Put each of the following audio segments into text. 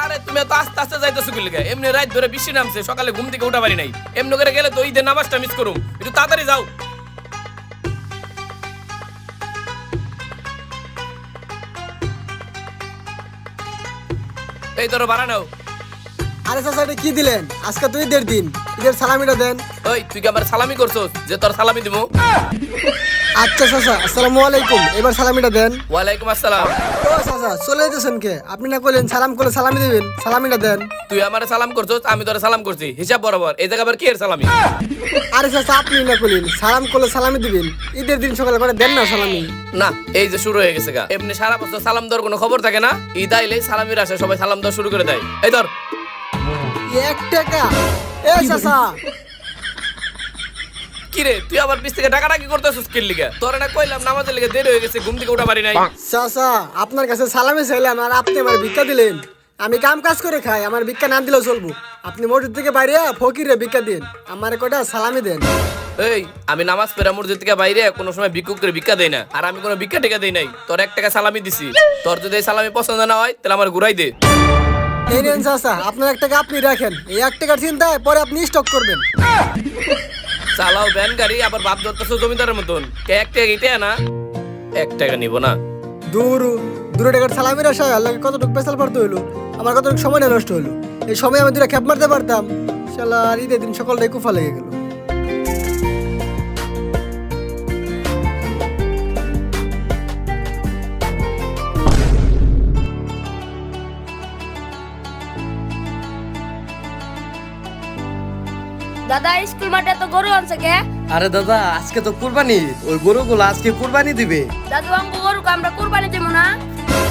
আরে তুমি তো আস্তে আস্তে যাইতেছো কি লিগা? এমনি রাত ধরে বৃষ্টি নামছে সকালে ঘুম থেকে উঠা পারি নাই। এমনি করে গেলে তো ঈদের নামাজটা মিস করুম। একটু তাড়াতাড়ি যাও। এই ধরো ভাড়া নাও। আরে চাচা এটা কি দিলেন? আজকে তো ঈদের দিন। ঈদের সালামিটা দেন। ওই তুই কি আমার সালামি করছস? যে তোর সালামি দিব আচ্ছা চাচা আসসালামু আলাইকুম। এবার সালামিটা দেন। ওয়ালাইকুম আসসালাম। ও চাচা চলে যেতেছেন কে? আপনি না কইলেন সালাম করে সালামি দিবেন সালামিটা দেন। তুই আমারে সালাম করছস আমি তোরে সালাম করছি। হিসাব বরাবর এই জায়গা আবার কি এর সালামি? আরে চাচা আপনি না কইলেন সালাম করলে সালামি দিবেন। ঈদের দিন সকালে করে দেন না সালামি। না এই যে শুরু হয়ে গেছে গা। এমনি সারা বছর সালাম দেওয়ার কোনো খবর থাকে না? ঈদ আইলেই সালামির আসে সবাই সালাম দেওয়া শুরু করে দেয়। এই ধর। এক টাকা। এ চাচা কি রে তুই আবার পিস থেকে টাকা টাকি করতেছিস কিল লিগে? তোর না কইলাম নামাজের লিগে দেরি হয়ে গেছে ঘুম থেকে উঠা পারি নাই। চাচা আপনার কাছে সালামি চাইলাম আর আপনি আমার ভিক্ষা দিলেন। আমি কাম কাজ করে খাই আমার ভিক্ষা না দিলেও চলবো। আপনি মসজিদ থেকে বাইরে ফকিরে ভিক্ষা দিন। আমার কটা সালামি দেন। এই আমি নামাজ পড়া মসজিদ থেকে বাইরে কোনো সময় ভিক্ষুক করে ভিক্ষা দেই না। আর আমি কোনো ভিক্ষা টেকা দেই নাই। তোর এক টাকা সালামি দিছি। তোর যদি এই সালামি পছন্দ না হয় তাহলে আমার ঘুরাই দে। এই নেন চাচা আপনার এক টাকা আপনি রাখেন। এই এক টাকার চিন্তায় পরে আপনি স্টক করবেন। চালাও ব্যান গাড়ি, আবার বাপ ধরতেছো জমিদারের মতন। এক টাকা ইটে না? এক টাকা নিব না। দূর, দূরে টাকার সালামির আশা আল্লাহ কতটুকু পেশাল পারতে হইল? আমার কতটুকু সময় নষ্ট হইল? এই সময় আমি দুটা খ্যাপ মারতে পারতাম। শালা আর ঈদের দিন সকালটাই কুফা লেগে গেল। দাদা স্কুল মাঠে তো গরু আনছে কে? আরে দাদা আজকে তো কুরবানি। ওই গরুগুলো আজকে কুরবানি দিবে। দাদু আমাকে গরু আমরা কুরবানি দেবো না?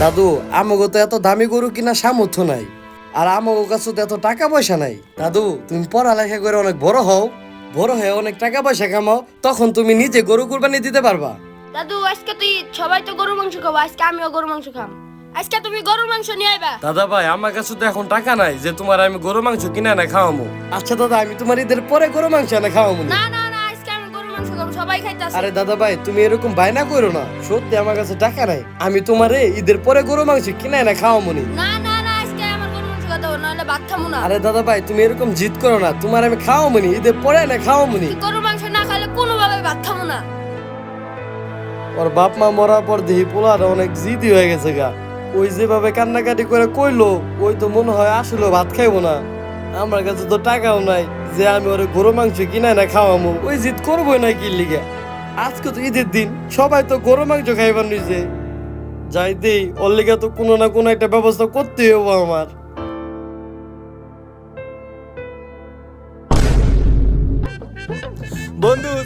দাদু আমাকে তো এত দামি গরু কিনা সামর্থ্য নাই। আর আমাকে কাছে তো এত টাকা পয়সা নাই। দাদু তুমি পড়ালেখা করে অনেক বড় হও। বড় হয়ে অনেক টাকা পয়সা কামাও। তখন তুমি নিজে গরু কুরবানি দিতে পারবা। দাদু আজকে তুই সবাই তো গরু মাংস খাব আজকে আমিও গরু মাংস খাম। আজকে তুমি গরুর মাংস নিয়ে আইবা। দাদা ভাই আমার কাছে তো এখন টাকা নাই যে তোমার আমি গরু মাংস কিনে না খাওয়াবো আচ্ছা দাদা আমি তোমার ঈদের পরে গরু মাংস এনে খাওয়াবো না। না না আজকে আমি গরুর মাংস খাব সবাই খাইতেছে। আরে দাদা ভাই তুমি এরকম বায়না করো না। সত্যি আমার কাছে টাকা নাই। আমি তোমারে ঈদের পরে গরু মাংস কিনে এনে খাওয়াবো নি। না না না আজকে আমার গরুর মাংস খাতে হবে নাহলে ভাত খাব না। আরে দাদা ভাই তুমি এরকম জিদ করো না। তোমার আমি খাওয়াবো নি ঈদের পরে এনে খাওয়াবো নি। গরুর মাংস না খাইলে কোনোভাবে ভাত খাব না। ওর বাপ মা মরার পর দেখি পোলার অনেক জিদি হয়ে গেছে গা। ওই যেভাবে কান্নাকাটি করে কইলো, ওই তো মনে হয় আসলে ভাত খাইবো না। আমার কাছে তো টাকাও নাই যে আমি ওরে গরু, মাংস কিনাই না খাওয়ামো। ওই জিদ করবোই না কি লিগে? আজকে তো ঈদের দিন, সবাই তো গরু, মাংস খাইবার যাই দেই, ওর লিগে তো কোনো না কোনো একটা ব্যবস্থা করতেই হব আমার।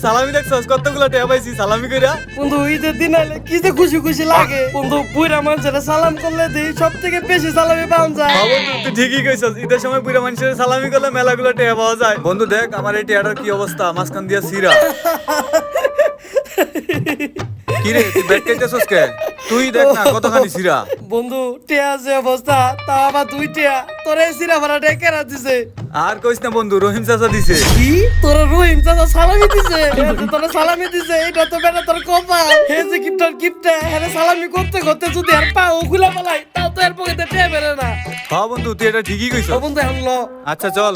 সালামি দেখছস কতগুলো টেয়া পাইছি সালামি কইরা? বন্ধু ঈদের দিন আইলে কি যে খুশি খুশি লাগে। বন্ধু পুরা মানুষেরা সালাম করলে দেই সব থেকে বেশি সালামি পাওয়া যায়। হ্যাঁ বন্ধু তুই ঠিকই কইছস। ঈদের সময় বুড়া মানুষের সালামি করলে মেলাগুলো টেয়া পাওয়া যায়। বন্ধু দেখ আমার এই টেয়াটার কি অবস্থা? মাঝখান দিয়া সিরা। কি রে তুই ব্যাট খাইতেছস কে? তুই দেখ না কতখানি সিরা বন্ধু টিয়া যে অবস্থা তা আবার দুই টিয়া। তোর সিরা ভাড়া টেকেরা দিছে? আর কইস না বন্ধু রহিম চাচা দিছে। কি? তোর রহিম চাচা সালামি দিছে? তোর সালামি দিছে এটা তো বেটা তোর কপাল। হে যে কিপটার কিপটা হ্যাঁ সালামি করতে করতে যদি আর পা ও গুলা পালাই তাও তো এর পকেটে টিয়া বেরে না। হ্যাঁ বন্ধু তুই এটা ঠিকই ও কইছস বন্ধু ল। আচ্ছা চল।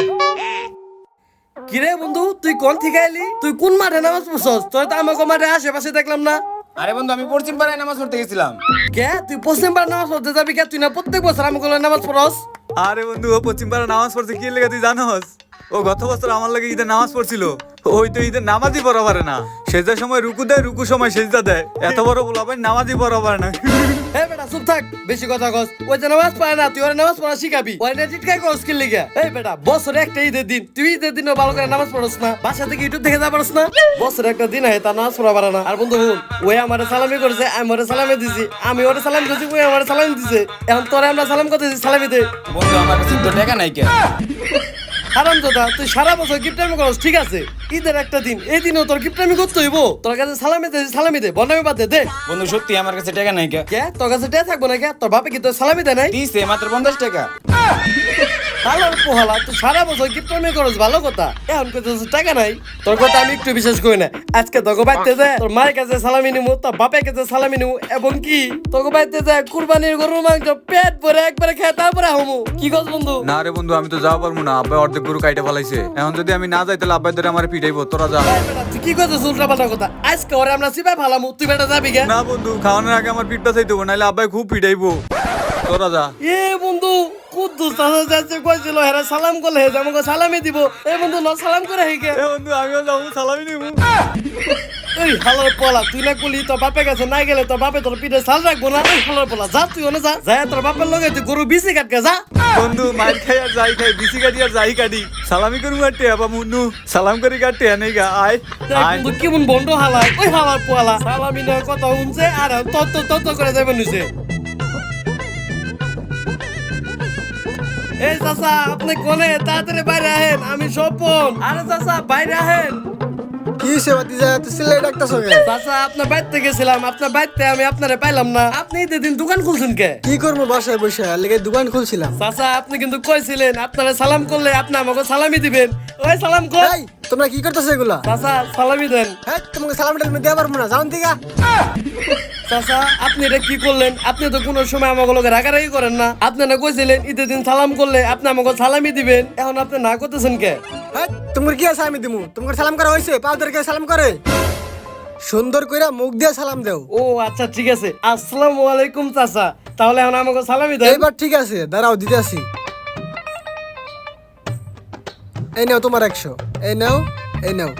কিরে বন্ধু তুই কোন থেকে আইলি তুই কোন মাঠে নামাজ পড়ছস? তোর তো আমাকে মাঠে আশেপাশে দেখলাম না। আরে বন্ধু আমি পশ্চিম পাড়ায় নামাজ পড়তে গেছিলাম। কে? তুই পশ্চিম পশ্চিমবার নামাজ পড়তে যাবি কে? তুই না প্রত্যেক বছর আমি আমাকে নামাজ পড়স? আরে বন্ধু ও পশ্চিম পাড়া নামাজ পড়ছে কি লেগে তুই জানোস? ও গত বছর আমার লাগে ঈদের নামাজ পড়ছিল। ওই তো ঈদের নামাজই পড়া পারে না সেজার সময় রুকু দেয় রুকু সময় সেজদা দেয়। এত বড় বলা ভাই নামাজই পড়া পারে না। এই বেটা চুপ থাক বেশি কথা কস। ওই যে নামাজ পড়ে না তুই ওর নামাজ পড়া শিখাবি। ওই না টিটকাই করস কি লিগা। এই বেটা বছরে একটা ঈদের দিন। তুই ঈদের দিনও ভালো করে নামাজ পড়স না। বাসা থেকে ইউটিউব দেখে যা পারস না। বছরে একটা দিন হয় তার নামাজ পড়া পারে না। আর বন্ধু হুন ওই আমারে সালামি করেছে আমি ওরে সালামি দিছি। আমি ওরে সালাম দিছি ওই আমারে সালামি দিছে। এখন তোরে আমরা সালাম করতেছি সালামি দে। বন্ধু আমার কাছে তো টাকা নাই কে? হারাম দাদা তুই সারা বছর গিফটামি করস ঠিক আছে? ঈদের একটা দিন এই দিনেও তোর গিফটামি করতে হইব। তোর কাছে সালামি দে সালামি দে বনামি বাদ দে দে। বন্ধু সত্যি আমার কাছে টাকা নাই কে? কে? তোর কাছে টাকা থাকব না কে? তোর বাপে কি তোর সালামি দে নাই? দিছে মাত্র পঞ্চাশ টাকা। হালার পোহালা তুই সারা বছর কি প্রেমে করস ভালো কথা। এখন কইতেছিস টাকা নাই। তোর কথা আমি একটু বিশ্বাস করি না। আজকে তোকে বাইতে যায় তোর মায়ের কাছে সালামি নিমু তোর বাপের কাছে সালামি নিমু এবং কি? তোকে বাইতে যায় কুরবানির গরুর মাংস পেট ভরে একবারে খেয়ে তারপরে হমু। কি কস বন্ধু? না রে বন্ধু আমি তো যাওয়া পারব না। আব্বাই অর্ধেক গরু কাইটে ফেলাইছে। এখন যদি আমি না যাই তাহলে আব্বাই ধরে আমার পিটাইবো। তোরা যা। তুই কি করছিস উল্টা পাল্টা কথা? আজকে ওরে আমরা সিপাই ফালামু তুই বেটা যাবি না বন্ধু খাওয়ানোর আগে আমার পিঠটা চাই দেবো নাহলে আব্বাই খুব পিটাইবো। তোরা যা। এ বন্ধু কুদ্দুস চাচা যাচ্ছে কইছিল হেরা সালাম করলে হে আমাকে সালামি দিব। এই বন্ধু ন সালাম করে হেকে এ বন্ধু আমিও যাব সালামি নিবো। এই হালার পোলা তুই না কলি তোর বাপের কাছে না গেলে তোর বাপে তোর পিঠে সাল রাখব না? এই হালার পোলা যা তুই ওনে যা। যা তোর বাপের লগে তুই গরু বিসি কাটকে যা। বন্ধু মার খাই আর যাই খাই বিসি কাটি আর যাই কাটি। সালামি করব কাটতে আবার মুন্নু। সালাম করি কাটতে নেই গা আয় আয়। বন্ধু কেমন বন্ধ হালায়। ওই হালার পোলা সালামি না কথা শুনছে আর তত্ত তত্ত করে যাবে নিছে এই চাচা আপনি কোনে? তাড়াতাড়ি বাইরে আহেন আমি স্বপন। আরে চাচা বাইরে আহেন। কি সিলাই চাচা আপনার বাড়িতে গেছিলাম আপনার আমি আপনারে পাইলাম না। আপনি ঈদের দিন দোকান খুলছেন কে? কি করব বাসায় বসে? লেগে দোকান খুলছিলাম। চাচা আপনি কিন্তু কইছিলেন আপনারা সালাম করলে আপনি আমাকে সালামি দিবেন। ওই সালাম কই তোমরা কি করতেছো এগুলা? চাচা সালামি দেন। হ্যাঁ তোমাকে সালাম টালাম দেওয়া পারব না যাও দিকা চাচা আপনি এটা কি করলেন? আপনি তো কোনো সময় আমাকে লোকে রাগারাগি করেন না। আপনি না কইছিলেন ঈদের দিন সালাম করলে আপনি আমাকে সালামি দিবেন। এখন আপনি না করতেছেন কে? হ্যাঁ তোমার কি আছে আমি দিমু? তোমার সালাম করা হয়েছে পাউদারকে সালাম করে? সুন্দর কইরা মুখ দিয়ে সালাম দেও। ও আচ্ছা ঠিক আছে। আসসালামু আলাইকুম চাচা। তাহলে এখন আমাকে সালামি দেন। এবার ঠিক আছে দাঁড়াও দিতে আসি এই নাও তোমার একশো। এই নাও এই নাও।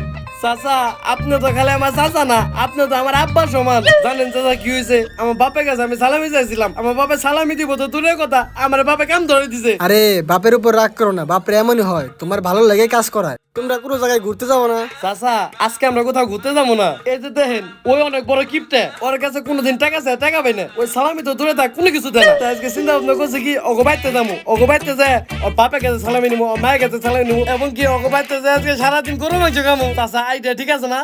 চাচা আপনি তো খালি আমার চাচা না আপনি তো আমার আব্বা সমান। জানেন চাচা কি হয়েছে? আমার বাপের কাছে আমি সালামি চাইছিলাম। আমার বাপে সালামি দিব তো দূরের কথা আমার বাপে কাম ধরে দিছে। আরে বাপের উপর রাগ করো না বাপরে এমনই হয় তোমার ভালো লাগে কাজ করায়। তোমরা কোনো জায়গায় ঘুরতে যাব না। চাচা আজকে আমরা কোথাও ঘুরতে যাব না। এই যে দেখেন ওই অনেক বড় কিপটে। ওর কাছে কোনোদিন টাকা চায় টাকা পাই না। ওই সালামি তো দূরে থাক কোনো কিছু দেয় না। আজকে চিন্তা ভাবনা করছে কি অগবাইতে যাব। অগবাইতে যায় ওর বাপের কাছে সালামি নিবো ওর মায়ের কাছে সালামি নিবো এবং কি অগবাইতে যায় আজকে সারাদিন গরু মাংস খামো চাচা আইডিয়া ঠিক আছে না?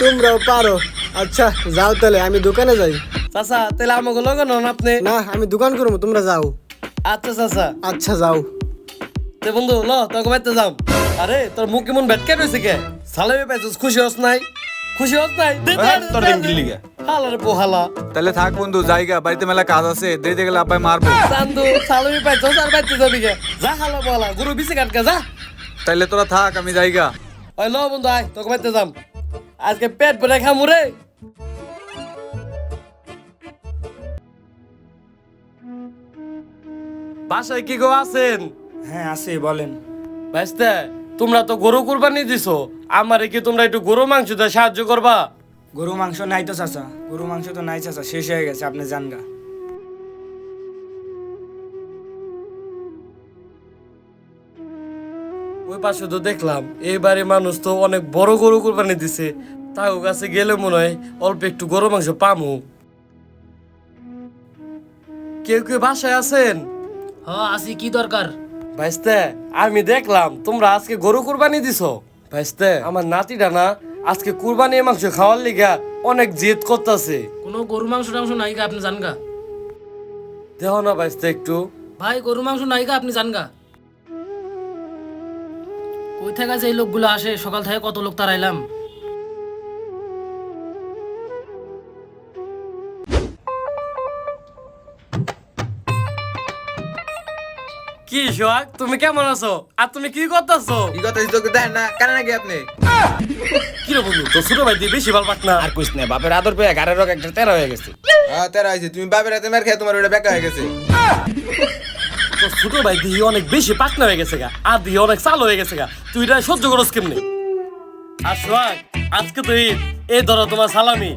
তোমরাও পারো। আচ্ছা যাও তাহলে আমি দোকানে যাই। চাচা তাহলে আমাকে লগে নন আপনি। না আমি দোকান করব তোমরা যাও। আচ্ছা চাচা। আচ্ছা যাও। তে বন্ধু ল তোকে বাইতে যাম। আরে তোর মুখ কেমন ভেটকে রয়েছে কে? সালামি পাইছিস খুশি হস নাই? খুশি হস নাই? দে, হ্যাঁ, তোর ডিম গিলি গে। হালারে পোহালা। তাহলে থাক বন্ধু জায়গা বাড়িতে মেলা কাজ আছে দেরিতে গেলে আব্বাই মারবো। চান্দু সালামি পাইছিস আর বাইতে যাবি কে? যা হালা পোহালা গরু বিছে কাটকে যা। তাইলে তোরা থাক আমি জায়গা। ওই ল বন্ধু আয় তোকে বাইতে যাম। আজকে পেট ভরে খামু রে। বাসায় কি গো আছেন? হ্যাঁ আছে বলেন। ভাইস্তে তোমরা তো গরু কুরবানি দিছো। আমারে কি তোমরা একটু গরু মাংস দিয়ে সাহায্য করবা? গরু মাংস নাই তো চাচা। গরু মাংস তো নাই চাচা। শেষ হয়ে গেছে আপনি জানগা ওই পাশে তো দেখলাম এইবারে মানুষ তো অনেক বড় গরু কুরবানি দিছে। তাও কাছে গেলে মনে হয় অল্প একটু গরু মাংস পামু। কেউ কেউ বাসায় আছেন? হ্যাঁ আসি কি দরকার? ভাইস্তে আমি দেখলাম তোমরা আজকে গরু কুরবানি দিছো। ভাইস্তে আমার নাতিটা না আজকে কুরবানি মাংস খাওয়ার লিগা অনেক জেদ করতেছে। কোনো গরু মাংস টাংস নাই গা আপনি জানগা? দেহ না ভাইস্তে একটু। ভাই গরু মাংস নাই গা আপনি জানগা? কই থেকে যে এই লোকগুলো আসে সকাল থেকে কত লোক তারাইলাম। কি সোহাগ তুমি কেমন আছো? আর তুমি কি করতেছো? কি কথা চোখে দেখেন না কেন নাকি আপনি? কি রে বন্ধু তো ছোট ভাই দিয়ে বেশি ভালো পাক না। আর কুছ না বাপের আদর পেয়ে গাড়ির রোগ একটা তেরা হয়ে গেছে। হ্যাঁ তেরা হয়েছে তুমি বাপের হাতে মের খেয়ে তোমার ওটা বেকা হয়ে গেছে। তো ছোট ভাই দিয়ে অনেক বেশি পাকনা হয়ে গেছে গা আর দিয়ে অনেক চাল হয়ে গেছে গা। তুই এটা সহ্য করস কেমনি? আর সোহাগ আজকে তো ঈদ এই ধরো তোমার সালামি।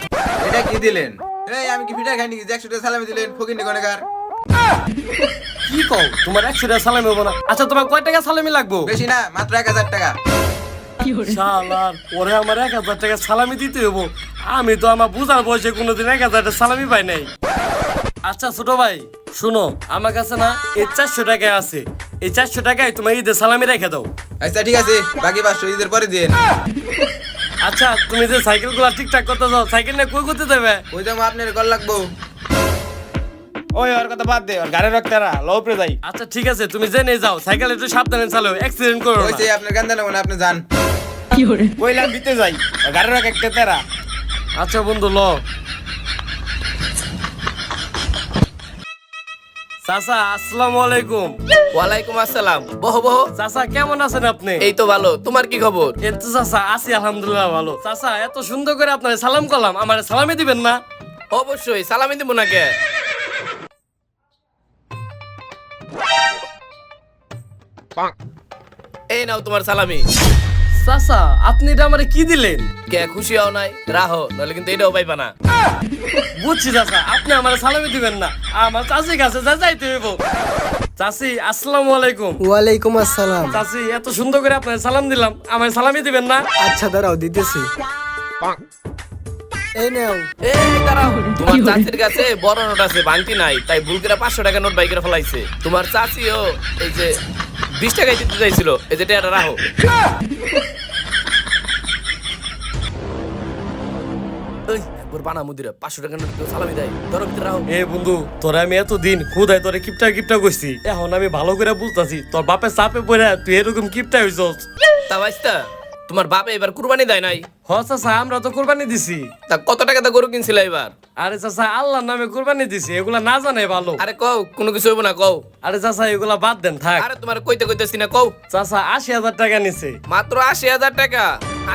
এটা কি দিলেন? এই আমি কি ফিটা খাইনি যে একশো টাকা সালামি দিলেন ফকির নিকনেকার কি কও? তোমার একশো টাকা সালামি হব না। আচ্ছা তোমার কয় টাকা সালামি লাগবো? বেশি না মাত্র এক হাজার টাকা। শালার ওরে আমার এক হাজার টাকা সালামি দিতে হব। আমি তো আমার বুঝার বয়সে কোনোদিন এক হাজার টাকা সালামি পাই নাই। আচ্ছা ছোট ভাই শুনো আমার কাছে না এই চারশো টাকা আছে। এই চারশো টাকায় তোমার ঈদের সালামি রেখে দাও। আচ্ছা ঠিক আছে বাকি পাঁচশো ঈদের পরে দিন আচ্ছা তুমি যে সাইকেলগুলা ঠিকঠাক করতে যাও সাইকেল নিয়ে কই করতে দেবে ওই তো আপনার কল লাগবো। ওই ওর কথা বাদ দে ওর গাড়ি রাখতে রা লোপরে যাই আচ্ছা ঠিক আছে তুমি জেনে যাও সাইকেল একটু সাবধানে চালাও অ্যাক্সিডেন্ট করো ওই সেই আপনার দেন আপনি যান। কইলাম ভিতরে যাই গাড়ি রাখ একটা তেরা। আচ্ছা বন্ধু ল চাচা আসসালামু আলাইকুম। ওয়ালাইকুম আসসালাম। বহ বহ। চাচা কেমন আছেন আপনি? এই তো ভালো। তোমার কি খবর? এই তো চাচা আছি আলহামদুলিল্লাহ ভালো। চাচা এত সুন্দর করে আপনার সালাম করলাম আমার সালামে দিবেন না? অবশ্যই সালামি দিব না কে? এই নাও তোমার সালামি। চাচা আপনি এটা আমারে কি দিলেন? কে খুশি হও নাই রাহো নাহলে কিন্তু এটাও পাইবা না। বুঝছি চাচা আপনি আমার সালামে দিবেন না। আমার চাষি কাছে যা যাইতে হইব। চাষি আসসালামু আলাইকুম। ওয়ালাইকুম আসসালাম। চাষি এত সুন্দর করে আপনার সালাম দিলাম। আমার সালামি দিবেন না? আচ্ছা দাঁড়াও দিতেছি। এই নাও। এই দাঁড়াও তোমার চাচির কাছে বড় নোট আছে বাংটি নাই তাই ভুল করে পাঁচশো টাকা নোট বাইকের ফলাইছে। তোমার চাচিও এই যে বিশ টাকায় দিতে চাইছিল এই যে টাকাটা রাখো। এই, একবার বানা মুদিরা পাঁচশো টাকা নোট কেউ সালামি দেয়। ধরো ভিতরে রাখো। এ বন্ধু তোরা আমি এতদিন খুদাই তোরে কিপটা কিপটা কইছি। এখন আমি ভালো করে বুঝতাছি তোর বাপের চাপে পড়ে তুই এরকম কিপটা হইছস। তা বাইস্তা তোমার বাপে এবার কুরবানি দেয় নাই? হ চাচা আমরা তো কোরবানি দিছি। তা কত টাকা দা গরু কিনছিল এবার? আরে চাচা আল্লাহর নামে কোরবানি দিছি এগুলা না জানে ভালো। আরে কও কোনো কিছু হইব না কও। আরে চাচা এগুলা বাদ দেন থাক। আরে তোমার কইতে কইতেছি না কও। চাচা আশি হাজার টাকা নিছে। মাত্র আশি হাজার টাকা।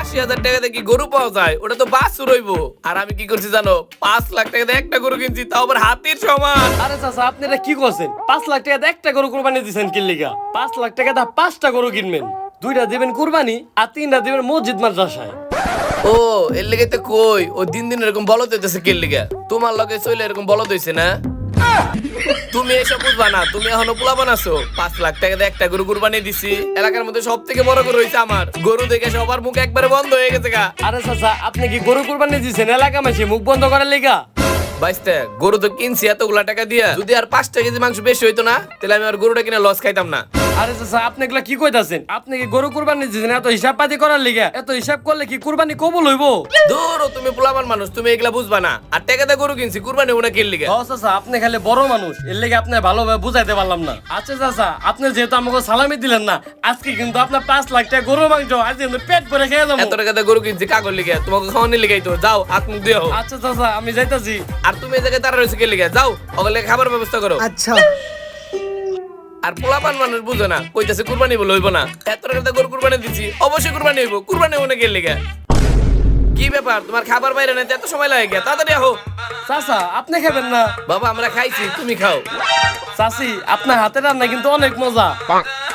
আশি হাজার টাকাতে কি গরু পাওয়া যায়? ওটা তো বাস রইব আর আমি কি করছি জানো? পাঁচ লাখ টাকাতে একটা গরু কিনছি তাও আবার হাতির সমান। আরে চাচা আপনি এটা কি করছেন? পাঁচ লাখ টাকা দিয়ে একটা গরু কোরবানি দিচ্ছেন কিল্লিগা। পাঁচ লাখ টাকা দা পাঁচটা গরু কিনবেন। দুইটা দিবেন কুরবানি আর তিনটা দিবেন মসজিদ মাদ্রাসায়। ও এর লেগে তো কই ও দিন দিন এরকম বলদ হইতেছে কে লেগে? তোমার লগে চলে এরকম বলদ হইছে না? তুমি এসব বুঝবা না তুমি এখনও পোলা বানাছো। পাঁচ লাখ টাকা দিয়ে একটা গরু কুরবানি দিছি। এলাকার মধ্যে সব থেকে বড় গরু হইছে আমার। গরু দেখে সবার মুখ একবারে বন্ধ হয়ে গেছে গা। আরে চাচা আপনি কি গরু কুরবানি দিচ্ছেন এলাকা মাসে মুখ বন্ধ করার লেগা? বাইশটা গরু তো কিনছি এতগুলা টাকা দিয়া। যদি আর পাঁচটা কেজি মাংস বেশি হইতো না তাহলে আমি আর গরুটা কিনে লস খাইতাম না। আরে চাচা আপনি এগুলা কি কইতাছেন? আপনি কি গরু কুরবানি দিচ্ছেন এত হিসাব পাতি করার লেগা। এত হিসাব করলে কি কুরবানি কবুল হইব? দূর তুমি পোলাবার মানুষ তুমি এগুলা বুঝবা না। আর টাকাতে গরু কিনছি কুরবানি ওনা চাচা আপনি খালি বড় মানুষ। এর লেগে আপনি ভালোভাবে বুঝাইতে পারলাম না। আচ্ছা চাচা আপনি যেহেতু আমাকে সালামি দিলেন না আজকে কিন্তু আপনার পাঁচ লাখ টাকা গরু মাংস আজ কিন্তু পেট ভরে খেয়ে যাব। এত টাকাতে গরু কিনছি কাগর লিগে। তোমাকে খাওয়ানি লিগাই তো যাও হাত মুখ দিয়ে আচ্ছা চাচা আমি যাইতাছি। আর তুমি এই জায়গায় তারা রয়েছে কে লিগে? যাও ওগুলো খাবার ব্যবস্থা করো। আচ্ছা। আর পোলাপান মানুষ বুঝো না কইতাছে কুরবানি বলে হইব না। এত টাকা গরু কুরবানি দিছি অবশ্যই কুরবানি হইব কুরবানি হইব না কে লিগে কি ব্যাপার তোমার খাবার বাইরে নাই এত সময় লাগে গিয়া তাড়াতাড়ি আহো। চাচা আপনি খাবেন না? বাবা আমরা খাইছি তুমি খাও। চাচি আপনার হাতের রান্না কিন্তু অনেক মজা।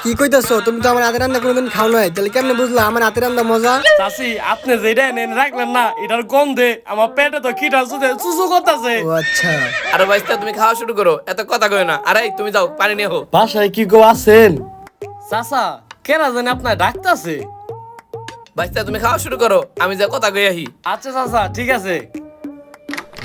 কি কইতাছো? তুমি তো আমার হাতের রান্না কোনোদিন খাও নাই। তাহলে কেমনে বুঝলা আমার হাতের রান্না মজা? চাচি আপনি যেটা এনে রাখলেন না এটার গন্ধে আমার পেটে তো খিটা সুদে চুচু করতেছে। ও আচ্ছা। আরে বাইস্তা তুমি খাওয়া শুরু করো এত কথা কই না। আরে তুমি যাও পানি নিয়ে হো বাসায় কি গো আছেন? চাচা কেনা জানি আপনার ডাকতাছে? বাইস্তা তুমি খাওয়া শুরু করো আমি যা কথা কই আহি। আচ্ছা চাচা ঠিক আছে।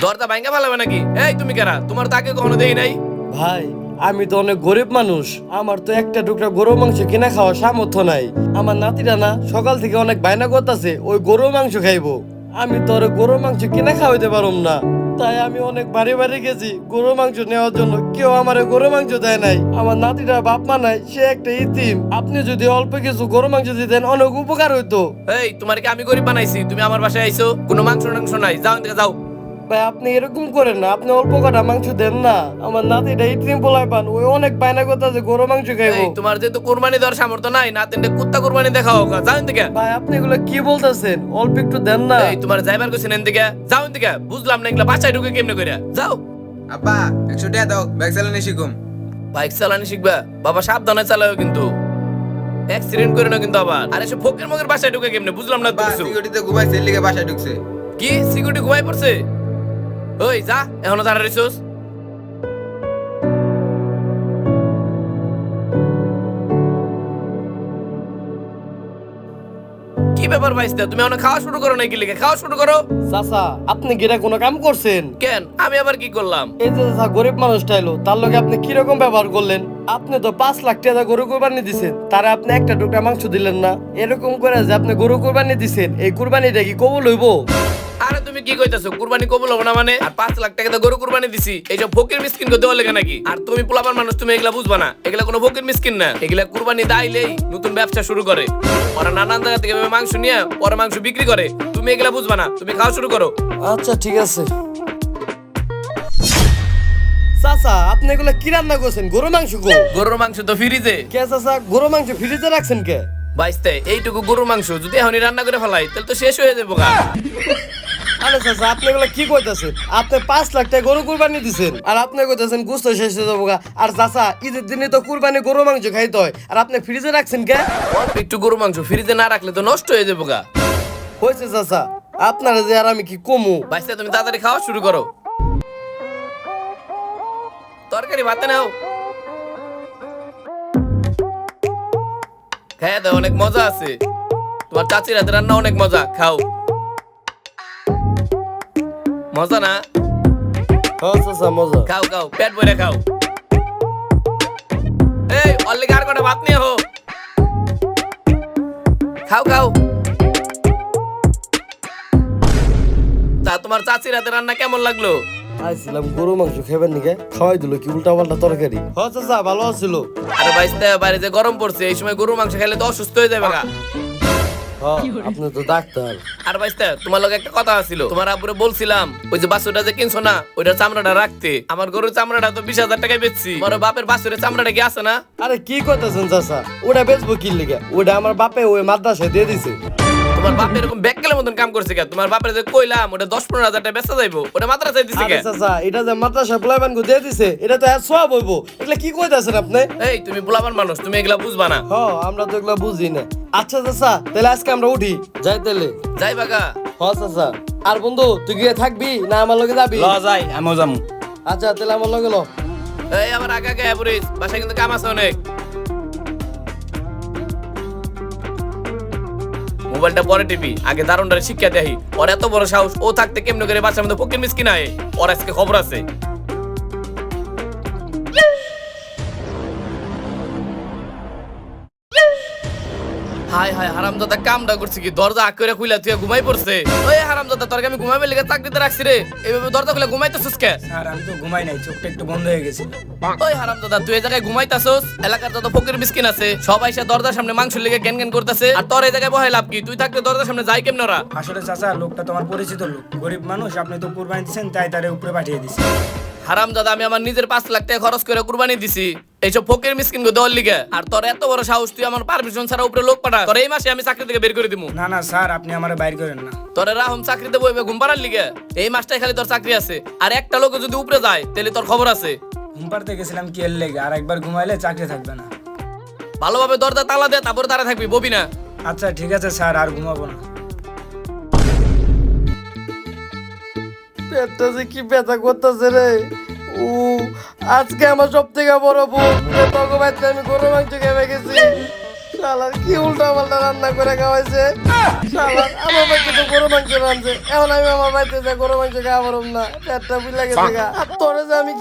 দরজা ভাঙ্গা ফেলাবে নাকি? এই তুমি কারা? তোমার তাকে কখনো দেই নাই। ভাই আমি তো অনেক গরিব মানুষ। আমার তো একটা টুকরা গরু মাংস কিনা খাওয়ার সামর্থ্য নাই। আমার নাতিরা না সকাল থেকে অনেক বায়না করতেছে, ওই গরু মাংস খাইবো। আমি তো আর গরু মাংস কিনা খাওয়াইতে পারুম না। তাই আমি অনেক বাড়ি বাড়ি গেছি গরু মাংস নেওয়ার জন্য কেউ আমার গরু মাংস দেয় নাই। আমার নাতিটা বাপ মা নাই, সে একটা ইতিম। আপনি যদি অল্প কিছু গরু মাংস দিতেন অনেক উপকার হইতো। এই, তোমার কি আমি গরিব বানাইছি? তুমি আমার বাসায় আইছো, কোনো মাংস টাংস নাই। যাও যাও। ভাই আপনি এরকম করেন না। আপনি অল্প কটা মাংস দেন না। আমার নাতিটা ইতিম পোলায় পান ওই অনেক বায়না করতেছে গরু মাংস খাইবো। এই তোমার যেহেতু কোরবানি দেওয়ার সামর্থ্য নাই না তিনটে কুত্তা কোরবানি দেখাও যাও এদিকে। ভাই আপনি এগুলো কি বলতেছেন? অল্প একটু দেন না। এই তোমার যাইবার কইছেন এদিকে। যাও এদিকে। বুঝলাম না এগুলা বাসায় ঢুকে কেমনে কইরা। যাও। আব্বা একশো টাকা দাও ব্যাগ চালানি শিখুম। বাইক চালানি শিখবা? বাবা সাবধানে চালাও কিন্তু। অ্যাক্সিডেন্ট করে না কিন্তু আবার। আরে সে ফকের মগের বাসায় ঢুকে কেমনে? বুঝলাম না তো কিছু। সিকিউরিটিতে ঘুমাই সেল লিগে বাসায় ঢুকছে। কি? সিকিউরিটি ঘুমাই পড়ছে? ওই যা এখনও দাঁড়া রইছস কি ব্যাপার ভাইস্তা তুমি এখন খাওয়া শুরু করো নাকি লিখে খাওয়া শুরু করো। চাচা আপনি কি এটা কোনো কাম করছেন? কেন? আমি আবার কি করলাম? এই যে চাচা গরিব মানুষটা এলো তার লগে আপনি কীরকম ব্যবহার করলেন? আপনি তো পাঁচ লাখ টাকা গরু কোরবানি দিছেন তারা আপনি একটা টুকরা মাংস দিলেন না। এরকম করে যে আপনি গরু কোরবানি দিছেন এই কোরবানিটা কি কবুল হইব? কি কইতাছো? কুরবানি কবুল হবে না মানে? আর পাঁচ লাখ টাকা দিয়ে গরু কুরবানি দিছি। এইসব ফকির মিসকিন কে দেওয়া লেগে নাকি? আর তুমি পোলাপান মানুষ তুমি এগুলা বুঝবা না। এগুলা কোনো ফকির মিসকিন না। এগুলা কুরবানি দাইলেই নতুন ব্যবসা শুরু করে। ওরা নানান জায়গা থেকে মাংস নিয়ে পরে মাংস বিক্রি করে। তুমি এগুলা বুঝবা না। তুমি খাওয়া শুরু করো। আচ্ছা ঠিক আছে। চাচা আপনি এগুলো কি রান্না করছেন? গরু মাংস গো গরুর মাংস তো ফ্রিজে। কে চাচা গরু মাংস ফ্রিজে রাখছেন কে? বাইসতে এইটুকু গরুর মাংস যদি এখনই রান্না করে ফেলাই তাহলে তো শেষ হয়ে যাব গা। আরে চাচা আপনি এগুলো কি কইতাছেন? আপনি পাঁচ লাখ টাকা গরু কুরবানি দিছেন। আর আপনি কইতাছেন গুস্ত শেষ হয়ে যাব আর চাচা ঈদের দিনে তো কুরবানি গরু মাংস খাইতে হয়। আর আপনি ফ্রিজে রাখছেন কে? অল্প একটু গরু মাংস ফ্রিজে না রাখলে তো নষ্ট হয়ে যাব গা। হয়েছে চাচা আপনারা যে আর আমি কি কমু? বাইসতে তুমি তাড়াতাড়ি খাওয়া শুরু করো। তরকারি ভাতে নাও। দাও অনেক মজা আছে। তোমার চাচির হাতে রান্না অনেক মজা খাও। মজা না? মজা। খাও খাও পেট ভরে খাও। এই কটা ভাত নিয়ে হো খাও খাও। তা তোমার চাচির হাতে রান্না কেমন লাগল? আইছিলাম গরু মাংস খাবেন নাকি? খাওয়াই দিল কি উল্টা পাল্টা তরকারি হ্যাঁ চাচা ভালো আছিল। আরে বাইসতে বাইরে যে গরম পড়ছে এই সময় গরু মাংস খেলে তো অসুস্থ হয়ে যাবে গা। হ্যাঁ আপনি তো ডাক্তার। আর বাইসতে তোমার লগে একটা কথা ছিল তোমার আব্বুরে বলছিলাম ওই যে বাসুটা যে কিনছো না ওইটা চামড়াটা রাখতে। আমার গরুর চামড়াটা তো বিশ হাজার টাকায় বেচছি। আমার বাপের বাছুরের চামড়াটা কি আছে না? আরে কি কথা চাচা? ওটা বেচবো কি লিগে? ওটা আমার বাপে ওই মাদ্রাসায় দিয়ে দিছে। তোমার বাপের এরকম ব্যাককেলের মতন কাম করছে কে তোমার বাপের যে কইলাম ওটা দশ পনেরো হাজার টাকা বেচা যাইবো। ওটা মাত্রা চাই দিছে কে আরে চাচা এটা যে মাদ্রাসা প্লাইবান গো দিয়ে দিছে এটা তো সব হইবো। এগুলা কি কইতাছেন আপনি? এই তুমি পোলাপান মানুষ তুমি এগুলা বুঝবা না। হ আমরা তো এগুলা বুঝি না। আচ্ছা চাচা তাহলে আজকে আমরা উঠি। যাই তাহলে। যাই বাগা। হ চাচা। আর বন্ধু তুই গিয়ে থাকবি না আমার লগে যাবি? ল যাই আমিও যামু। আচ্ছা তাহলে আমার লগে ল। এই আমার আগে আগে পুরিস বাসায় কিন্তু কাম আছে অনেক। মোবাইলটা পরে টিপি। আগে দারুণটারে শিক্ষা দেয় ওর এত বড় সাহস, ও থাকতে কেমন করে বাচ্চার মধ্যে ফকির মিসকিন হয়? ওর আজকে খবর আছে। হাই হাই হারামজাদা কামটা করছে কি? দরজা করে খুইলা তুই ঘুমাই পড়ছে। ওই তোর আমি ঘুমাইবে লেগে চাকরিতে রাখছি রে। এইভাবে দরজা খুলে ঘুমাইতেছিস কে? স্যার আমি তো ঘুমাই নাই চোখটা একটু বন্ধ হয়ে গেছে। ওই তুই এই জায়গায় ঘুমাইতাছস? এলাকার যত ফকির মিসকিন আছে সবাই সে দরজার সামনে মাংস লেগে জ্ঞান জ্ঞান করতেছে। আর তোর এই জায়গায় বহাই লাভ কি? তুই থাকলে দরজার সামনে যাই কেমন ওরা? আসলে চাচা লোকটা তোমার পরিচিত লোক। গরিব মানুষ আপনি তো কুরবানি দিচ্ছেন তাই তারে উপরে পাঠিয়ে দিছি। হারাম দাদা আমি আমার নিজের পাঁচ লাখ টাকা খরচ করে কুরবানি দিছি। এইসব ফকির মিসকিন গো দেওয়ার লিগে। আর তোর এত বড় সাহস তুই আমার পারমিশন ছাড়া উপরে লোক পাঠা তোর এই মাসে আমি চাকরি থেকে বের করে দিমু। না না স্যার আপনি আমার বাইর করেন না। তোর রাহম চাকরিতে বইবে ঘুম পাড়ার লিগে। এই মাসটাই খালি তোর চাকরি আছে। আর একটা লোক যদি উপরে যায় তাহলে তোর খবর আছে। ঘুম পাড়তে গেছিলাম কি এর লেগে? আর একবার ঘুমাইলে চাকরি থাকবে না। ভালোভাবে দরজা তালা দে তারপরে তারা থাকবি ববি না। আচ্ছা ঠিক আছে স্যার আর ঘুমাবো না। পেটটা যে কি ব্যথা করতেছে রে। ও আজকে আমার সব থেকে বড় ভুল। বাচ্চা আমি গরু মাংস খেয়ে গেছি শালার কি উল্টা পাল্টা রান্না করে খাওয়াইছে? শালার আমার বাচ্চা তো গরু মাংস রাঁধছে। এখন আমি আমার বাড়িতে যে গরু মাংস খাওয়া পারব না পেটটা বুঝলা গেছে গা। আর তোরে যে আমি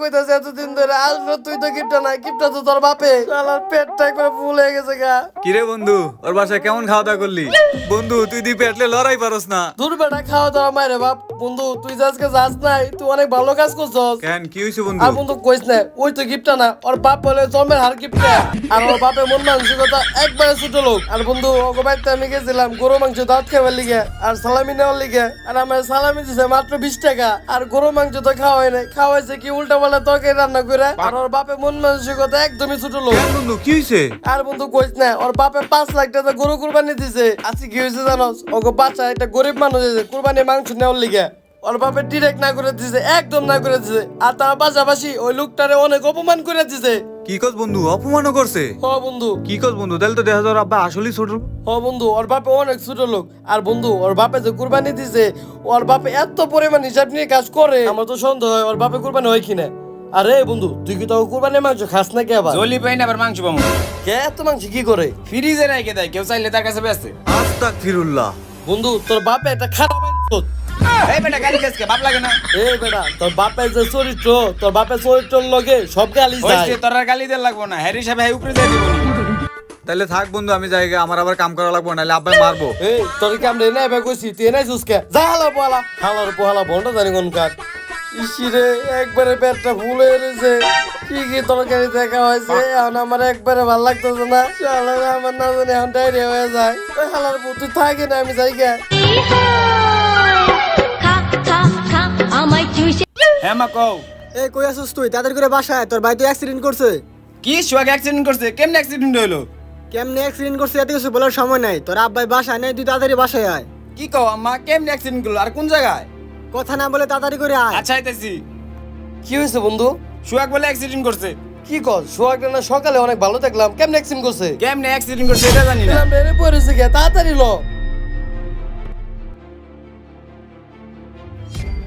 কইতাছি এতদিন ধরে আসলো তুই তো না তো তোর বাপে। শালার পেটটা করে ফুল হয়ে গেছে গা। কিরে বন্ধু ওর বাসায় কেমন খাওয়া দাওয়া করলি? বন্ধু তুই দি পেটলে লড়াই পারস না। দূর বেটা খাওয়া দাওয়া মারে বাপ। বন্ধু তুই যে আজকে যাস নাই তুই অনেক ভালো কাজ করছস। কেন কি হয়েছে বন্ধু আর বন্ধু? কইস না ওই তো গিফটটা না ওর বাপ বলে জন্মের হার গিফটটা আর ওর বাপে মন মানসিকতা একবারে ছোট লোক। আর বন্ধু বাড়িতে আমি গেছিলাম গরু মাংস দাঁত খাবার লিগে আর সালামি নেওয়ার লিগে। আর আমার সালামি দিছে মাত্র বিশ টাকা। আর গরু মাংস তো খাওয়াই নাই। খাওয়াইছে কি উল্টা পাল্টা তরকারি রান্না করে। আর ওর বাপে মন মানসিকতা একদমই ছোট লোক। বন্ধু কি হয়েছে আর বন্ধু কইস না ওর বাপে পাঁচ লাখ টাকা গরু কুরবানি দিছে। আজকে কি হয়েছে জানোস ওকে বাচ্চা একটা গরিব মানুষ আছে কুরবানি মাংস নেওয়ার লিগে। ওর বাপে ডিরেক্ট না করে দিছে একদম না করে দিছে। আর তার পাশাপাশি ওই লোকটারে অনেক অপমান করে দিছে। কি কস বন্ধু? অপমানও করছে। হ বন্ধু। কি কস বন্ধু? তাহলে তো দেখা যাওয়ার আব্বা আসলেই ছোট হ বন্ধু ওর বাপে অনেক ছোট লোক। আর বন্ধু ওর বাপে যে কুরবানি দিছে ওর বাপে এত পরিমাণ হিসাব নিয়ে কাজ করে আমার তো সন্দেহ হয় ওর বাপে কুরবানি হয় কিনা। আরে বন্ধু তুই কি তো কুরবানি মাংস খাস না কে আবার? জলি পাই না আবার মাংস পাবো। কে এত মাংস কি করে? ফ্রিজে রেখে দেয় কেউ চাইলে তার কাছে ব্যস্ত। আস্তাক ফিরুল্লাহ বন্ধু তোর বাপে একটা খারাপ এই বেটা গালি গাছকে বাপ লাগে না। এ বেটা তোর বাপের যে চরিত্র তোর বাপের চরিত্রের লগে সব গালি যায় তোর আর গালি দিয়ে লাগবো না। হ্যারি সাহেব হ্যাঁ উপরে যাই দিব তাহলে থাক বন্ধু আমি জায়গা আমার আবার কাম করা লাগবো নাহলে আব্বাই মারবো। এই তোর কি আমরা এনে এবার কইছি? তুই এনে চুসকে যা হালার পোহালা। হালার পোহালা বন্ড জানি কোন কার। ইসিরে একবারে পেটটা ফুল রয়েছে কি কি তরকারি দেখা হয়েছে এখন আমার একবারে ভালো লাগতেছে না। শালা আমার না জানি এখন ডায়রিয়া হয়ে যায়। ওই হালার পু তুই থাকে না আমি যাই গে। হ্যাঁ মা কও। এই কই আসছিস তুই? তাদের করে বাসায়। তোর ভাই তো অ্যাক্সিডেন্ট করছে। কি সোহাগ অ্যাক্সিডেন্ট করছে? কেমনে অ্যাক্সিডেন্ট হইল? কেমনে অ্যাক্সিডেন্ট করছে এত কিছু বলার সময় নাই। তোর আব্বাই বাসায় নেই তুই তাড়াতাড়ি বাসায় আয়। কি কও আম্মা? কেমনে অ্যাক্সিডেন্ট করল? আর কোন জায়গায়? কথা না বলে তাড়াতাড়ি করে আয়। আচ্ছা আইতেছি। কি হয়েছে বন্ধু? সোহাগ বলে অ্যাক্সিডেন্ট করছে। কি কর সোহাগ না সকালে অনেক ভালো দেখলাম। কেমন অ্যাক্সিডেন্ট করছে? কেমনে অ্যাক্সিডেন্ট করছে এটা জানি না। পড়েছে গে তাড়াতাড়ি লো।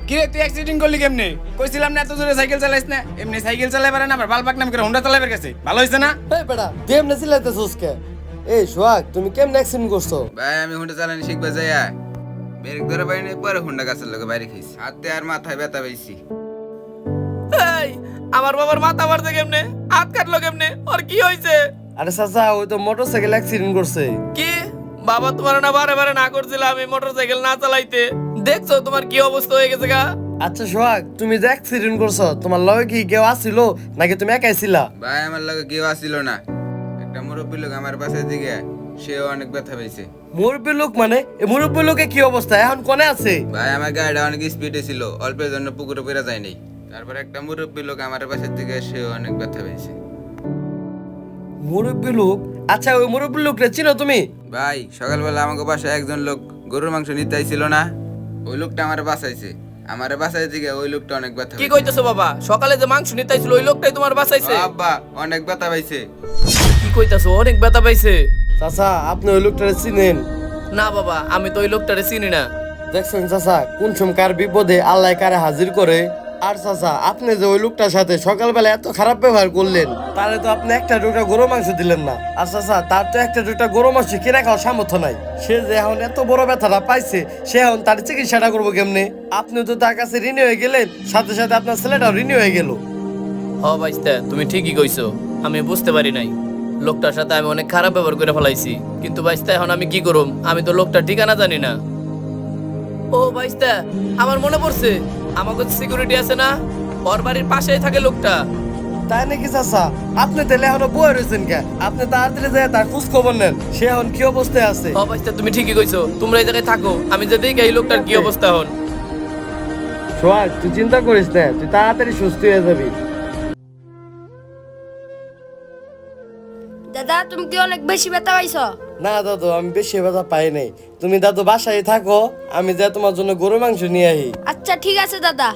কি রে তুই অ্যাক্সিডেন্ট করলি কেমনে? কইছিলাম না এত জোরে সাইকেল চালাইস না। এমনি সাইকেল চালাই পারে না আবার বাল পাক নাম করে হুন্ডা চালাইবার গেছে। ভালো হইছে না? এই বেটা সোহাগ তুমি কেমন অ্যাক্সিডেন্ট করছ? ভাই আমি হুন্ডা চালানি শিখবে যাই ব্রেক ধরে পরে হুন্ডা গাছের লোকে বাইরে খাইছি। হাতে আর মাথায় ব্যথা পাইছি। এই আমার বাবার মাথা মারছে কেমনে? হাত কাটলো কেমনে? ওর কি হয়েছে আরে চাচা ওই তো মোটরসাইকেল অ্যাক্সিডেন্ট করছে। কি? বাবা তোমার না বারে বারে না করছিল আমি মোটরসাইকেল না চালাইতে। দেখছ তোমার কি অবস্থা হয়ে গেছে গা? আচ্ছা সোহাগ তুমি যে অ্যাক্সিডেন্ট করছ তোমার লগে কি কেউ আসছিল নাকি তুমি একাই ছিলা? ভাই আমার লগে কেউ আসছিল না। একটা মুরব্বী লোক আমার পাশের দিকে সেও অনেক ব্যথা পাইছে। মুরব্বী লোক মানে? এই মুরব্বী লোকে কি অবস্থা? এখন কোনে আছে? ভাই আমার গাড়িটা অনেক স্পিডে ছিল অল্পের জন্য পুকুরে পেরা যায় নাই। তারপর একটা মুরব্বী লোক আমার পাশের দিকে সেও অনেক ব্যথা পাইছে। মুরব্বী লোক? আচ্ছা ওই মুরব্বী লোকটা চিনো তুমি? ভাই সকালবেলা আমাকে পাশে একজন লোক গরুর মাংস নিতে আইছিল না। ওই লোকটা আমার বাঁচাইছে। আমার বাসায় দিকে ওই লোকটা অনেক ব্যথা কি। কইতেছো বাবা? সকালে যে মাংস নিতে আইছিল ওই লোকটাই তোমার বাঁচাইছে? আব্বা অনেক ব্যথা পাইছে। কি কইতাছো? অনেক ব্যথা পাইছে। চাচা আপনি ওই লোকটা চিনেন? না বাবা আমি তো ওই লোকটারে চিনি না। দেখছেন চাচা কোন সময় কার বিপদে আল্লাহ কারে হাজির করে আর চাচা, আপনি যে ওই লোকটার সাথে সকালবেলা এত খারাপ ব্যবহার করলেন, তাহলে তো আপনি একটা দুটা গরু মাংস দিলেন না। আর চাচা, তার তো একটা দুটা গরু মাংস কিনে খাওয়ার সামর্থ্য নাই। সে যে এখন এত বড় ব্যথাটা পাইছে, সে এখন তার চিকিৎসাটা করব কেমনে? আপনি তো তার কাছে ঋণী হয়ে গেলেন, সাথে সাথে আপনার ছেলেটাও ঋণী হয়ে গেল। হ বাইস্তা তুমি ঠিকই কইছো। আমি বুঝতে পারি নাই। লোকটার সাথে আমি অনেক খারাপ ব্যবহার করে ফেলাইছি। কিন্তু বাইস্তা এখন আমি কি করুম? আমি তো লোকটার ঠিকানা জানি না। ও বাইস্তা আমার মনে পড়ছে আমাকে সিকিউরিটি আছে না? ওর বাড়ির পাশেই থাকে লোকটা। তাই নাকি চাচা? আপনি তাহলে এখনও বয়ে রয়েছেন কে? আপনি তাড়াতাড়ি যায় তার খোঁজ খবর নেন। সে এখন কি অবস্থায় আছে? বাইস্তা তুমি ঠিকই কইছো। তোমরা এই জায়গায় থাকো। আমি যে দেখি এই লোকটার কি অবস্থা হন। সোহাগ তুই চিন্তা করিস না। তুই তাড়াতাড়ি সুস্থ হয়ে যাবি। দাদা তুমি কি অনেক বেশি ব্যথা পাইছো? না দাদু আমি বেশি ভাজা পাই নাই। তুমি দাদু বাসায় থাকো আমি যা তোমার জন্য গরু মাংস নিয়ে আহি। আচ্ছা ঠিক আছে দাদা।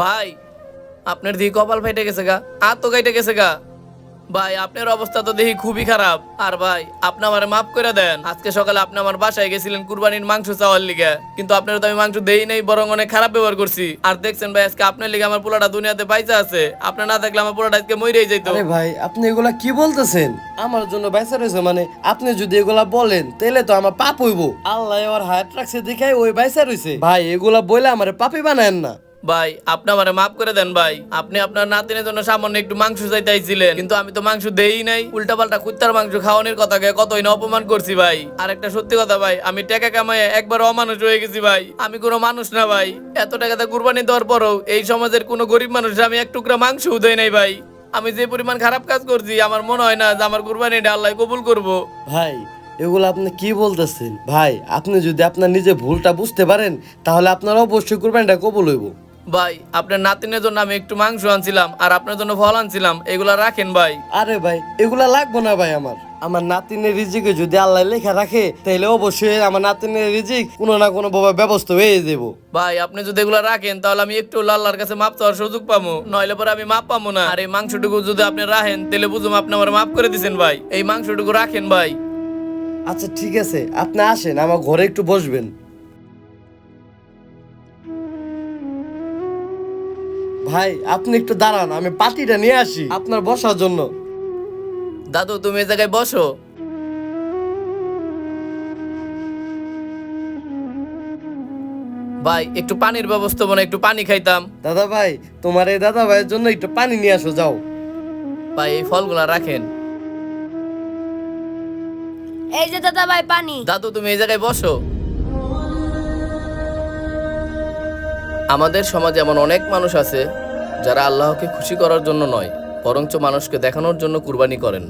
ভাই আপনার দিকে কপাল ফেটে গেছে গা আর তো গাইটে গেছে গা। ভাই, আপনার অবস্থা তো দেখি খুবই খারাপ। আর ভাই, আপনি আমার মাফ করে দেন। আজকে সকালে আপনি আমার বাসায় গেছিলেন কুরবানির মাংস চাওয়ার লিগে। কিন্তু আপনার তো আমি মাংস দেই নাই, বরং অনেক খারাপ ব্যবহার করছি। আর দেখছেন ভাই, আজকে আপনার লিগে আমার পোলাটা দুনিয়াতে বাইচা আছে। আপনি না থাকলে আমার পোলাটা আজকে মরেই যেত আরে ভাই, আপনি এগুলা কি বলতেছেন? আমার জন্য বাইসা রয়েছে মানে আপনি যদি এগুলা বলেন তাহলে তো আমার পাপ হইব। আল্লাহ ওর হায়াত রাখছে দেখে ওই বাইসা রয়েছে। ভাই, এগুলা বলে আমার পাপি বানায়েন না। ভাই, আপনি আমারে মাফ করে দেন ভাই। আপনি আপনার নাতিনের জন্য সামান্য একটু মাংস চাইতে আইছিলেন, কিন্তু আমি তো মাংস দেই নাই। উল্টা পাল্টা কুত্তার মাংস খাওয়ানোর কথাকে কতই না অপমান করছি ভাই। আর একটা সত্যি কথা ভাই, আমি টাকা কামাই একবার অমানুষ হয়ে গেছি ভাই। আমি কোনো মানুষ না ভাই। এত টাকাতে কুরবানি দেওয়ার পরেও এই সমাজের কোনো গরিব মানুষ আমি এক টুকরা মাংসও দেই নাই ভাই। আমি যে পরিমাণ খারাপ কাজ করছি, আমার মনে হয় না যে আমার কুরবানিটা আল্লাহ কবুল করব। ভাই, এগুলো আপনি কি বলতেছেন? ভাই, আপনি যদি আপনার নিজে ভুলটা বুঝতে পারেন, তাহলে আপনার অবশ্যই কুরবানিটা কবুল হইব। ভাই আপনার নাতিনের জন্য আমি একটু মাংস আনছিলাম আর আপনার জন্য ফল আনছিলাম এগুলা রাখেন ভাই। আরে ভাই এগুলা লাগবো না ভাই আমার। আমার নাতিনের রিজিকে যদি আল্লাহ লেখা রাখে তাহলে অবশ্যই আমার নাতিনের রিজিক কোনো না কোনো ভাবে ব্যবস্থা হয়ে যাব ভাই আপনি যদি এগুলো রাখেন তাহলে আমি একটু লাল্লার কাছে মাপ চাওয়ার সুযোগ পাবো নইলে পরে আমি মাপ পাবো না। আর এই মাংসটুকু যদি আপনি রাখেন তাহলে বুঝুম আপনি আমার মাপ করে দিছেন ভাই। এই মাংসটুকু রাখেন ভাই। আচ্ছা ঠিক আছে। আপনি আসেন আমার ঘরে একটু বসবেন। ভাই আপনি একটু দাঁড়ান আমি পাতিটা নিয়ে আসি আপনার বসার জন্য। দাদু তুমি এই জায়গায় বসো। ভাই একটু পানির ব্যবস্থা মনে একটু পানি খাইতাম। দাদা ভাই তোমার এই দাদা ভাইয়ের জন্য একটু পানি নিয়ে আসো যাও। ভাই এই ফলগুলা রাখেন। এই যে দাদা ভাই পানি। দাদু তুমি এই জায়গায় বসো। আমাদের সমাজে এমন অনেক মানুষ আছে যারা আল্লাহকে খুশি করার জন্য নয়, বরঞ্চ মানুষকে দেখানোর জন্য কুরবানি করেন।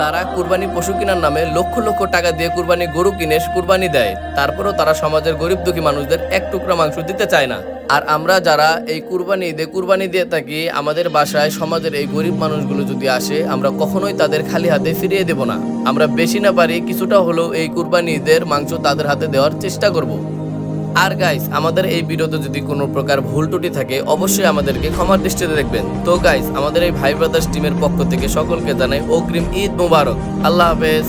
তারা কুরবানি পশু কেনার নামে লক্ষ লক্ষ টাকা দিয়ে কুরবানি গরু কিনে কুরবানি দেয়। তারপরেও তারা সমাজের গরিব দুঃখী মানুষদের এক টুকরা মাংস দিতে চায় না। আর আমরা যারা এই কুরবানি ঈদে কুরবানি দিয়ে থাকি, আমাদের বাসায় সমাজের এই গরিব মানুষগুলো যদি আসে, আমরা কখনোই তাদের খালি হাতে ফিরিয়ে দেব না। আমরা বেশি না পারি, কিছুটা হলেও এই কুরবানি ঈদের মাংস তাদের হাতে দেওয়ার চেষ্টা করব। আর গাইস আমাদের এই ভিডিওতে যদি কোনো প্রকার ভুল ত্রুটি থাকে, অবশ্যই আমাদেরকে ক্ষমার দৃষ্টিতে দেখবেন। তো গাইস আমাদের এই ভাই ব্রাদার্স টিমের পক্ষ থেকে সকলকে জানাই অগ্রিম ঈদ মুবারক। আল্লাহ হাফেজ।